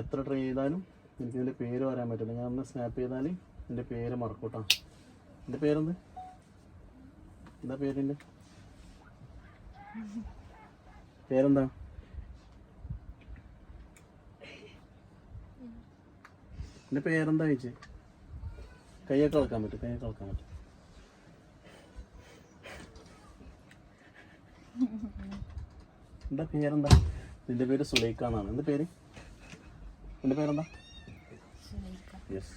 എത്ര ട്രൈ ചെയ്താലും എനിക്ക് ഇതിന്റെ പേര് പറയാൻ പറ്റില്ല. ഞാൻ ഒന്ന് സ്നാപ്പ് ചെയ്താൽ എന്റെ പേര് മറക്കൂട്ടാ. എന്റെ പേരെന്ത്? എന്താ പേരിന്റെ പേരെന്താ? എന്റെ പേരെന്താ ചോദിച്ചേ കയ്യൊക്കെ കളക്കാൻ പറ്റും കയ്യൊക്കെ കളക്കാൻ പറ്റും. എന്താ പേരെന്താ? നിന്റെ പേര് സുലൈഖ എന്നാണ്. എന്താ പേര്? നിന്റെ പേരെന്താ? യെസ്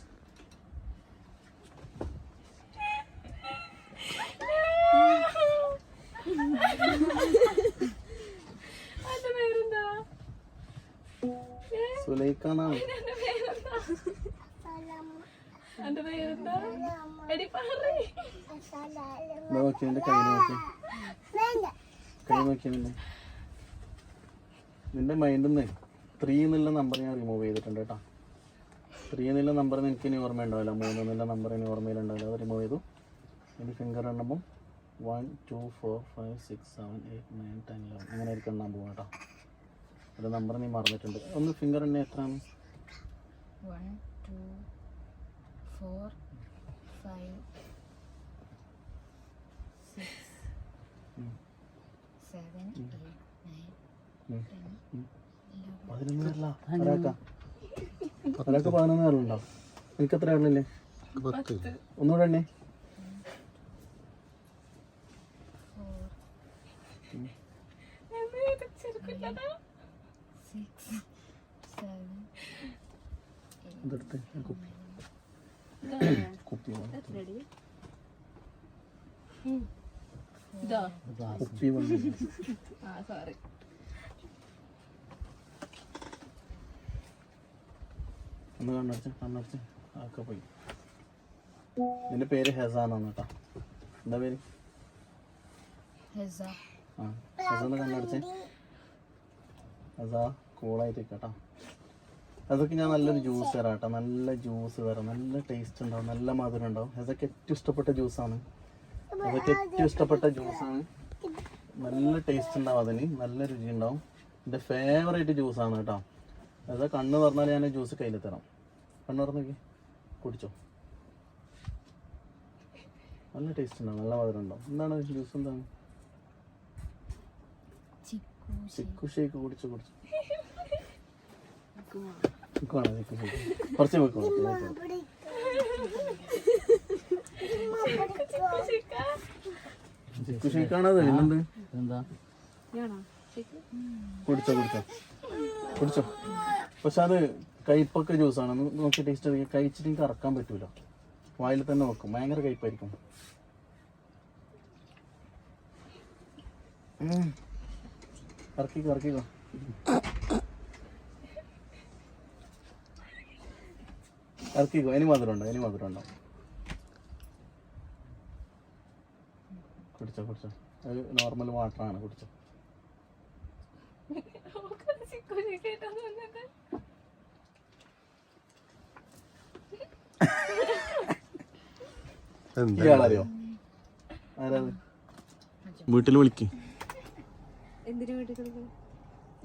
സുലൈക്ക എന്നാണ് നോക്കി നിന്റെ കൈ നോക്കി കൈ നോക്കി നിന്നെ. നിന്റെ മൈൻഡിൽ നിന്ന് ത്രീ എന്നുള്ള നമ്പർ ഞാൻ റിമൂവ് ചെയ്തിട്ടുണ്ട് കേട്ടോ. ത്രീ എന്നുള്ള നമ്പർ എനിക്ക് ഇനി ഓർമ്മ ഉണ്ടാവില്ല മൂന്ന് എന്നുള്ള നമ്പർ ഇനി ഓർമ്മയിലുണ്ടാവില്ല. അത് റിമൂവ് ചെയ്തു. എന്റെ finger എണ്ണുമ്പോൾ one two four five six seven eight nine ten eleven അങ്ങനെ ആയിരിക്കും എണ്ണാൻ പോകും കേട്ടോ. ഒരു നമ്പർ നീ മറന്നിട്ടുണ്ട്. ഒന്ന് ഫിംഗർ എണ്ണ എത്രയാണ് one two four five six ഉം. സെവൻ എയ്റ്റ് നയൻ ഉം. ടെൻ ഉം. പതിനൊന്ന് പേരല്ല ഒരാൾക്ക ഒരാൾക്ക് പതിനൊന്ന് പേരുണ്ടോ? എനിക്ക് എത്ര ആളില്ലേ ഒന്നുകൂടെ എണ്ണേ. ഇതെടുത്ത് കുപ്പി. കുപ്പി. കുപ്പി വേണം. സോറി ഒന്ന് കണ്ണടച്ച് കണ്ണടച്ച്. ഒക്കെ പോയി. നിന്റെ പേര് ഹെസാന്നാണ് കേട്ടോ. എന്താ പേര്? ഹെസ. ആ കണ്ണടച്ച്. ഹെസാ കൂളായിട്ട് കേട്ടോ. അതൊക്കെ ഞാൻ നല്ലൊരു ജ്യൂസ് തരാം കേട്ടോ. നല്ല ജ്യൂസ് തരാം. നല്ല ടേസ്റ്റ് ഉണ്ടാവും. നല്ല മധുരം ഉണ്ടാവും. അതൊക്കെ ഏറ്റവും ഇഷ്ടപ്പെട്ട ജ്യൂസാണ് അതൊക്കെ ഏറ്റവും ഇഷ്ടപ്പെട്ട ജ്യൂസാണ് നല്ല ടേസ്റ്റ് ഉണ്ടാവും അതിന്. നല്ല രുചി ഉണ്ടാവും. എന്റെ ഫേവറേറ്റ് ജ്യൂസാണ് കേട്ടോ. അതാ കണ്ണ് തുറന്നാൽ ഞാൻ ജ്യൂസ് കയ്യിൽ തരാം. കണ്ണ് തുറന്ന് കുടിച്ചോ. നല്ല ടേസ്റ്റ് ഉണ്ടാവും നല്ല മധുരം ഉണ്ടാവും എന്താണ് ജ്യൂസ് എന്താണ്? ചിക്കു ഷേക്ക് കുടിച്ചു കുടിച്ചു. കുറച്ച് ചിക്കു ഷേക്കാണത് പിന്നെന്ത്? എന്താ കുടിച്ചോ കുടിച്ചോ. കുടിച്ചോ. പക്ഷെ അത് കയ്പൊക്കെ ജ്യൂസാണ്. നോക്കി ടേസ്റ്റ് കഴിച്ചിട്ട് എനിക്ക് ഇറക്കാൻ പറ്റൂല. വായിൽ തന്നെ വെക്കും. ഭയങ്കര കയ്പായിരിക്കും ഇനി മധുരം ഉണ്ടോ? ഇനി മധുരം ഉണ്ടോ? കുടിച്ചോ കുടിച്ചോ. അത് നോർമൽ വാട്ടറാണ് കുടിച്ചോ. ഇയാളറിയോ? ആരാത് വീട്ടിൽ വിളിക്ക്?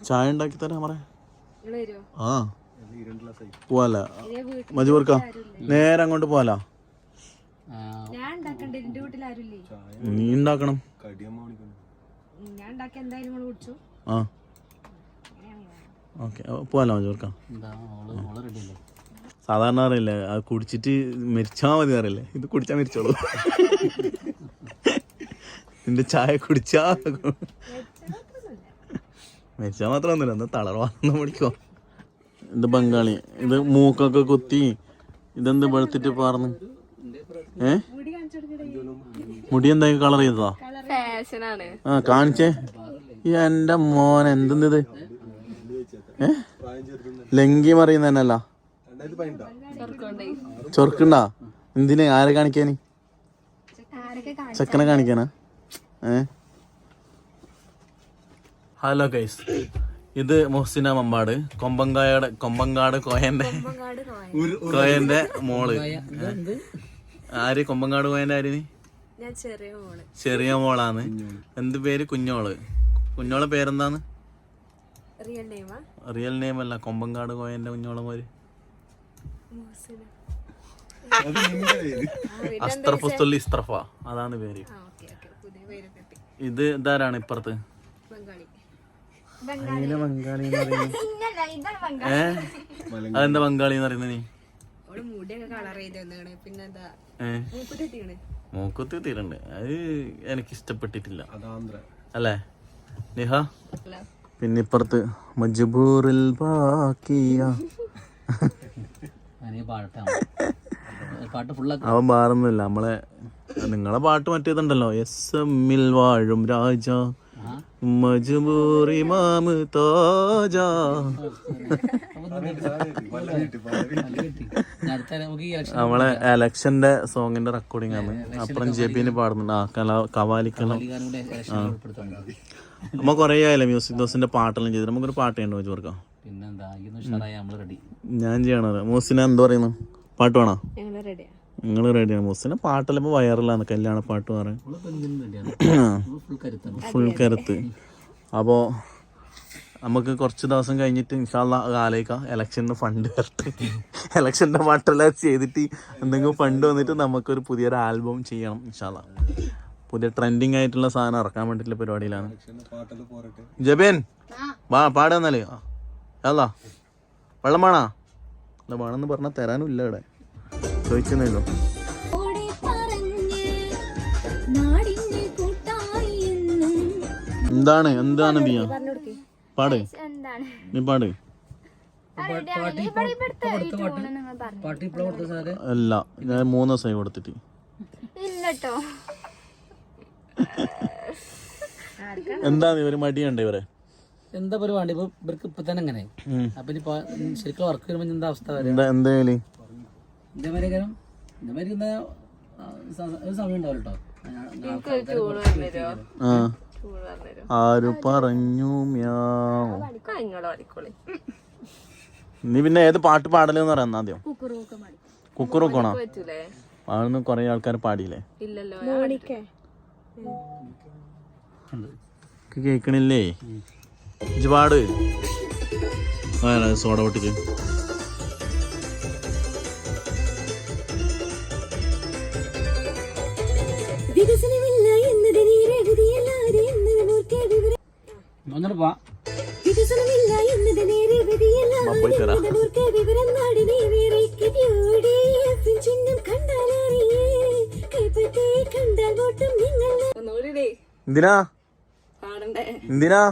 ചായ ഉണ്ടാക്കി തരാ വരുമോ ആ. പോവാല? മതി വർക്ക നേരെ അങ്ങോട്ട് പോവാലോ? നീ ഉണ്ടാക്കണം. ആ. ഓക്കെ. പോവാലോ ചോർക്കാം എന്താ സാധാരണ അറിയില്ലേ അത് കുടിച്ചിട്ട് മരിച്ചാ മതി അറിയില്ലേ ഇത് കുടിച്ചാ മരിച്ചോളൂ. നിന്റെ ചായ കുടിച്ചാ മരിച്ചാ മാത്രമൊന്നുമില്ല എന്താ തളർവാന്ന് പഠിക്കോ ഇത് ബംഗാളി ഇത് മൂക്കൊക്കെ കുത്തി ഇതെന്ത് വെളുത്തിട്ട് പാർന്ന്? ഏ? മുടി എന്തായി കളർ ചെയ്തതാ? ഫാഷനാണ് ആ കാണിച്ചേ. ഈ എന്റെ മോൻ എന്തെന്നത്? ലങ്കി മറിയുന്ന തന്നെയല്ല ചൊറുക്കുണ്ടാ? എന്തിന്? ആരെ കാണിക്കാന്? ചെക്കനെ കാണിക്കാനാ? ഏ? ഹലോ ഗൈസ് ഇത് മുഹസിന മമ്പാട്. കൊമ്പങ്കായുടെ കൊമ്പങ്കാട് കോയന്റെ കോയന്റെ മോൾ. ആര്? കൊമ്പങ്കാട് കോയന്റെ ആര് ഞാൻ ചെറിയ മോൾ. ചെറിയ മോളാണ്. എന്ത് പേര്? കുഞ്ഞോൾ. കുഞ്ഞോളെ പേരെന്താന്ന് റിയൽ നെയ്മാ റിയൽ നെയിം അല്ല കൊമ്പങ്കാട് കോയന്റെ കുഞ്ഞോളമാര് അസ്ത്രഫുസ്തുൽ ഇസ്ത്രഫ അതാണ് പേര്. ഓക്കെ ഓക്കെ പുതിയ പേര് കിട്ടി. ഇത് ഇതാരാണ് ഇപ്പുറത്ത്? അതെന്താ ബംഗാളി എന്ന് പറയുന്നത് നീ മൂക്കുത്തി തീരണ്ട് അത് എനിക്ക് ഇഷ്ടപ്പെട്ടിട്ടില്ല അല്ലേ? നിഹ? പിന്നെ ഇപ്പുറത്ത് മജ്ബൂറിൽ ബാക്കിയ. അവൻ പാടുന്നില്ല നമ്മളെ നിങ്ങളെ പാട്ട് മറ്റേതുണ്ടല്ലോ. എസ് എമ്മിൽ വാഴും രാജ. മജ്ബൂർ ഇമാം താജ. നമ്മളെ എലക്ഷന്റെ സോങ്ങിന്റെ റെക്കോർഡിംഗ് ആണ്. അപ്പുറം ജെബിന് പാടുന്നുണ്ട്. ആ കല കവാലിക്കണം. നമ്മ കുറേ ആയല്ലേ മ്യൂസിക് ദോസിന്റെ പാട്ടെല്ലാം ചെയ്തിട്ട്. നമുക്കൊരു പാട്ട് ചെയ്യണ്ടോ പിന്നെന്താ ഇന്ന് ഉഷാറായി റെഡി ഞാൻ ചെയ്യണത്. മൂസിനെ എന്താ പറയുന്നു? പാട്ട് വേണോ? നിങ്ങൾ റെഡിയാണ് മൂസിനെ പാട്ടെല്ലാം വയറിലാണ് കല്യാണ പാട്ട് പറയാൻ ഫുൾ കരുത്ത് അപ്പോ നമുക്ക് കുറച്ച് ദിവസം കഴിഞ്ഞിട്ട് ഇൻഷാല്ല ആലോചിക്കാം. ഇലക്ഷന് ഫണ്ട് വരട്ടെ. ഇലക്ഷന്റെ പാട്ടെല്ലാം ചെയ്തിട്ട് എന്തെങ്കിലും ഫണ്ട് വന്നിട്ട് നമുക്കൊരു പുതിയൊരു ആൽബം ചെയ്യണം ഇൻഷാല്ല പുതിയ ട്രെൻഡിങ് ആയിട്ടുള്ള സാധനം ഇറക്കാൻ വേണ്ടിയിട്ടുള്ള പരിപാടിയിലാണ്. ജബേൻ വാ പാടാന്നാലേ ആ അല്ല വെള്ളം വേണാ? അല്ല വേണമെന്ന് പറഞ്ഞാൽ തരാനും ഇല്ല ഇവിടെ. ചോദിച്ചെന്നല്ലോ എന്താണ്? എന്താണ് ബിയ? പാട് എന്താണ്? നീ പാട്. പാട്ട് ഇപ്പോൾ കൊടുത്ത സാറ് അല്ല ഞാൻ മൂന്ന് ദിവസമായി കൊടുത്തിട്ട്. ഇല്ലട്ടോ. എന്താ ഇവർ ഒരു മടിയുണ്ട് ഇവരെ? എന്താ പരിപാടി? ഇപ്പൊ ഇവർക്ക് ഇപ്പൊ തന്നെ അങ്ങനെ. അപ്പൊ ഇനി ശരിക്കും വർക്ക് വരുമ്പോ എന്താ അവസ്ഥ വരെ എന്താ എന്തായാലും ഇതേമാതിരി കാര്യം? ഇതേമാതിരി എന്താ ആ, സ- ഒരു സമയം ഉണ്ടാവില്ല കേട്ടോ. ആ ആരു പറഞ്ഞു? നീ പിന്നെ ഏത് പാട്ട് പാടലെന്ന് പറയാം ആദ്യം. കുക്കുറുക്കോണോ അതൊന്നും കുറെ ആൾക്കാർ പാടിയില്ലേ? ഇല്ലല്ലോ കേക്കണില്ലേ? ആ സോഡ പൊട്ടിക്ക്. വികസനമില്ല എന്നതിനെ രേവതിയല്ലാതെ എന്നതിനോർക്കെ വിവരം വികസനമില്ല എന്നതിനെ രേവതിയല്ലാതെ പോയി തരാം വിവരം നാടിനെ യുഡിഎഫ് എന്തിനാ?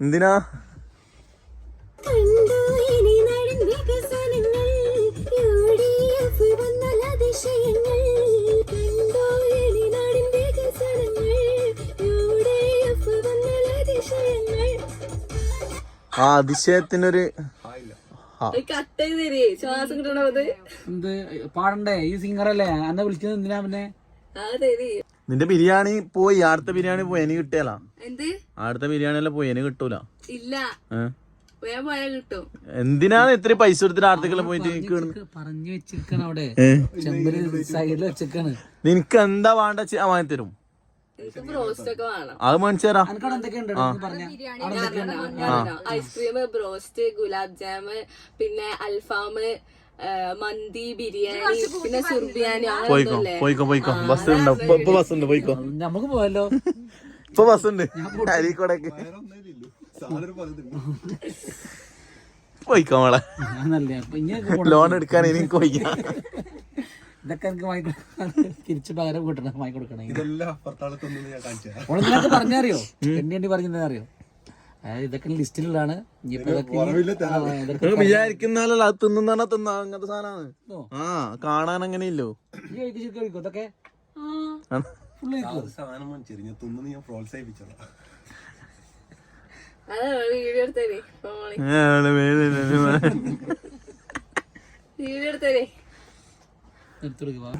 എന്തിനാ? ആ അതിശയത്തിനൊരു പാടണ്ടേ? ഈ സിംഗർ അല്ലേ? അന്നെ വിളിക്കുന്നത് എന്തിനാ പിന്നെ? നിന്റെ ബിരിയാണി പോയി അടുത്ത ബിരിയാണി പോയി എനിക്ക് കിട്ടിയാലാ എന്ത്? അടുത്ത ബിരിയാണി എല്ലാം പോയി എനിക്ക് കിട്ടൂല. ഇല്ല. എന്തിനാണ് ഇത്ര പൈസ കൊടുത്തിട്ട് അടുത്തേക്കെല്ലാം പോയിട്ട് പറഞ്ഞു വെച്ചിരിക്കാണ് അവിടെ. ഏ? സൈഡിൽ വെച്ചിരിക്കാണ് നിനക്ക് എന്താ വേണ്ട വാങ്ങി തരും. അത് മേടിച്ചേരാ ice cream broast gulab jam പിന്നെ അൽഫാം മന്തി ബിരിയാണി പിന്നെ സുർബിയാനി പോയിക്കോ പോയിക്കോ പോയിക്കോ. ബസ് ഉണ്ടോ ഇപ്പൊ ഇപ്പൊ ബസ് ഉണ്ട് പോയിക്കോ. നമുക്ക് പോയല്ലോ ഇപ്പൊ ബസ് ഉണ്ട്. അരീക്കോടേക്ക് പോയിക്കോ മോളെ. ലോൺ എടുക്കാൻ എനിക്ക് പോയിക്കാം ഇതൊക്കെ എനിക്ക് തിരിച്ചു പകരം കിട്ടണം വാങ്ങിക്കൊടുക്കണം ഇതെല്ലാം പറഞ്ഞറിയോ എണ്ണി എണ്ണി പറഞ്ഞറിയോ അറിയോ? അതായത് ഇതൊക്കെ ലിസ്റ്റിലാണ് വിചാരിക്കുന്ന അത് തിന്നുന്ന തിന്നാ അങ്ങനത്തെ സാധനമാണ്. ആ കാണാൻ അങ്ങനെ ഇല്ലോ ഇതൊക്കെ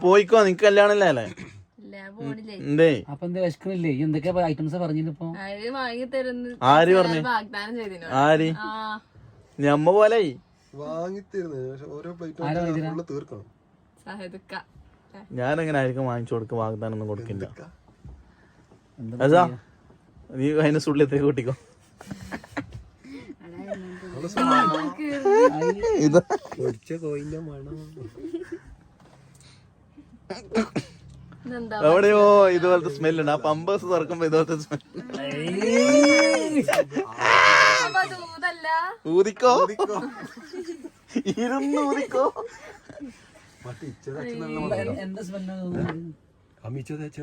പോയിക്കോ നിനക്ക് കല്യാണല്ലേ അല്ലേ? ഇല്ല അപ്പൊ എന്താ വിശക്കണില്ലേ? ഈ എന്തൊക്കെയാ ഐറ്റംസ് പറഞ്ഞിപ്പോ അവർ വാങ്ങി തരുന്ന ആര് പറഞ്ഞു? വാഗ്ദാനം ചെയ്തിനു. ആര്? ആ. ഞമ്മ പോലെ? ഞാൻ എങ്ങനെ ആയിരിക്കും വാങ്ങിച്ചു കൊടുക്കും വാഗ്ദാനം ഒന്നും കൊടുക്കില്ല. നീ അതിന്റെ എത്ര കൂട്ടിക്കോ. ഇത് കോയിന്റെ മണം. എവിടെയോ ഇതുപോലത്തെ സ്മെല്ലുണ്ട് ആ പമ്പേഴ്സ് തുറക്കുമ്പോ ഇതുപോലത്തെ സ്മെൽ ഊതിക്കോ? ഇരുന്ന് ഊതിക്കോ? എന്റെ സ്മെല്ലാണ് അമ്മിച്ച തേച്ച